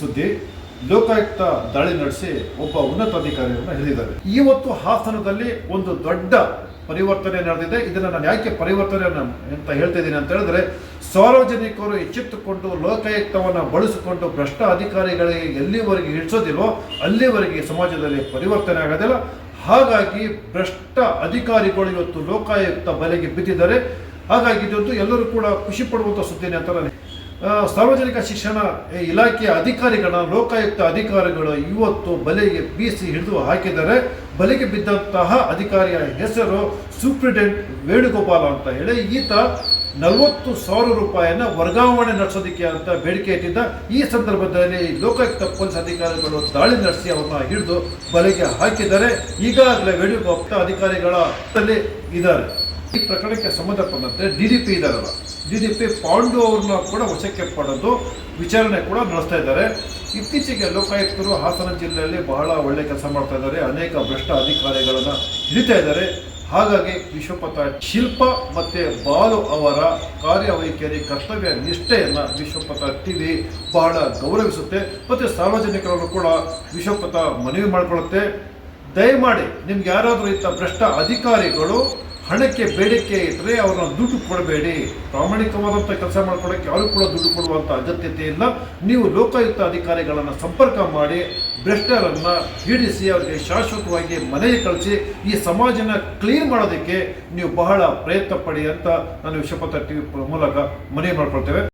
ಸುದ್ದಿ, ಲೋಕಾಯುಕ್ತ ದಾಳಿ ನಡೆಸಿ ಒಬ್ಬ ಉನ್ನತ ಅಧಿಕಾರಿಯನ್ನು ಹಿಡಿದಿದ್ದಾರೆ. ಇವತ್ತು ಹಾಸನದಲ್ಲಿ ಒಂದು ದೊಡ್ಡ ಪರಿವರ್ತನೆ ನಡೆದಿದೆ. ಇದನ್ನು ನಾನು ಯಾಕೆ ಪರಿವರ್ತನೆ ಅಂತ ಹೇಳ್ತಾ ಇದ್ದೀನಿ ಅಂತ ಹೇಳಿದ್ರೆ, ಸಾರ್ವಜನಿಕರು ಎಚ್ಚೆತ್ತುಕೊಂಡು ಲೋಕಾಯುಕ್ತವನ್ನು ಬಳಸಿಕೊಂಡು ಭ್ರಷ್ಟ ಅಧಿಕಾರಿಗಳಿಗೆ ಎಲ್ಲಿವರೆಗೆ ಹಿಡಿಸೋದಿಲ್ವೋ ಅಲ್ಲಿವರೆಗೆ ಸಮಾಜದಲ್ಲಿ ಪರಿವರ್ತನೆ ಆಗೋದಿಲ್ಲ. ಹಾಗಾಗಿ ಭ್ರಷ್ಟ ಅಧಿಕಾರಿಗಳು ಇವತ್ತು ಲೋಕಾಯುಕ್ತ ಬಲೆಗೆ ಬಿದ್ದಿದ್ದಾರೆ. ಹಾಗಾಗಿ ಇದೊಂದು ಎಲ್ಲರೂ ಕೂಡ ಖುಷಿ ಪಡುವಂಥ ಸುದ್ದಿನೇ ಅಂತ ನಾನು ಸಾರ್ವಜನಿಕ ಶಿಕ್ಷಣ ಇಲಾಖೆಯ ಅಧಿಕಾರಿಗಳ ಲೋಕಾಯುಕ್ತ ಅಧಿಕಾರಿಗಳು ಇವತ್ತು ಬಲೆಗೆ ಬೀಸಿ ಹಿಡಿದು ಹಾಕಿದ್ದಾರೆ. ಬಲೆಗೆ ಬಿದ್ದಂತಹ ಅಧಿಕಾರಿಯ ಹೆಸರು ಸೂಪ್ರಿಡೆಂಟ್ ವೇಣುಗೋಪಾಲ ಅಂತ ಹೇಳಿ ಈತ ನಲವತ್ತು ಸಾವಿರ ರೂಪಾಯಿಯನ್ನ ವರ್ಗಾವಣೆ ನಡೆಸೋದಕ್ಕೆ ಅಂತ ಬೇಡಿಕೆ ಇಟ್ಟಿದ್ದ. ಈ ಸಂದರ್ಭದಲ್ಲಿ ಲೋಕಾಯುಕ್ತ ಪೊಲೀಸ್ ಅಧಿಕಾರಿಗಳು ದಾಳಿ ನಡೆಸಿ ಅವರನ್ನ ಹಿಡಿದು ಬಲೆಗೆ ಹಾಕಿದ್ದಾರೆ. ಈಗಾಗಲೇ ವೇಣುಗೋಪ್ತ ಅಧಿಕಾರಿಗಳ ಹತ್ತಲೇ ಇದ್ದಾರೆ. ಈ ಪ್ರಕರಣಕ್ಕೆ ಸಂಬಂಧಪಟ್ಟಂತೆ ಡಿ ಡಿ ಪಿ ಇದ್ದಾರಲ್ಲ, ಡಿ ಡಿ ಪಿ ಪಾಂಡು ಅವ್ರನ್ನ ಕೂಡ ವಶಕ್ಕೆ ಪಡೆದು ವಿಚಾರಣೆ ಕೂಡ ನಡೆಸ್ತಾ ಇದ್ದಾರೆ. ಇತ್ತೀಚೆಗೆ ಲೋಕಾಯುಕ್ತರು ಹಾಸನ ಜಿಲ್ಲೆಯಲ್ಲಿ ಬಹಳ ಒಳ್ಳೆ ಕೆಲಸ ಮಾಡ್ತಾ ಇದ್ದಾರೆ. ಅನೇಕ ಭ್ರಷ್ಟ ಅಧಿಕಾರಿಗಳನ್ನು ಹಿಡಿತಾ ಇದ್ದಾರೆ. ಹಾಗಾಗಿ ವಿಶ್ವಪಥ ಶಿಲ್ಪ ಮತ್ತೆ ಬಾಲು ಅವರ ಕಾರ್ಯವೈಖರಿ ಕರ್ತವ್ಯ ನಿಷ್ಠೆಯನ್ನ ವಿಶ್ವಪಥ ಟಿವಿ ಬಹಳ ಗೌರವಿಸುತ್ತೆ. ಮತ್ತೆ ಸಾರ್ವಜನಿಕರನ್ನು ಕೂಡ ವಿಶ್ವಪಥ ಮನವಿ ಮಾಡಿಕೊಳ್ಳುತ್ತೆ ದಯಮಾಡಿ ನಿಮ್ಗೆ ಯಾರಾದರೂ ಇಂಥ ಭ್ರಷ್ಟ ಅಧಿಕಾರಿಗಳು ಹಣಕ್ಕೆ ಬೇಡಿಕೆ ಇಟ್ಟರೆ ಅವ್ರನ್ನ ದುಡ್ಡು ಕೊಡಬೇಡಿ. ಪ್ರಾಮಾಣಿಕವಾದಂಥ ಕೆಲಸ ಮಾಡ್ಕೊಳ್ಳೋಕ್ಕೆ ಯಾರು ಕೂಡ ದುಡ್ಡು ಕೊಡುವಂಥ ಅಗತ್ಯತೆ ಇಲ್ಲ. ನೀವು ಲೋಕಾಯುಕ್ತ ಅಧಿಕಾರಿಗಳನ್ನು ಸಂಪರ್ಕ ಮಾಡಿ ಭ್ರಷ್ಟರನ್ನ ಹಿಡಿಸಿ ಅವರಿಗೆ ಶಾಶ್ವತವಾಗಿ ಮನೆಗೆ ಕಳಿಸಿ ಈ ಸಮಾಜನ ಕ್ಲೀನ್ ಮಾಡೋದಕ್ಕೆ ನೀವು ಬಹಳ ಪ್ರಯತ್ನ ಪಡಿ ಅಂತ ನಾನು ವಿಶ್ವಪಥ ಟಿವಿ ಮೂಲಕ ಮನವಿ ಮಾಡ್ಕೊಳ್ತೇವೆ.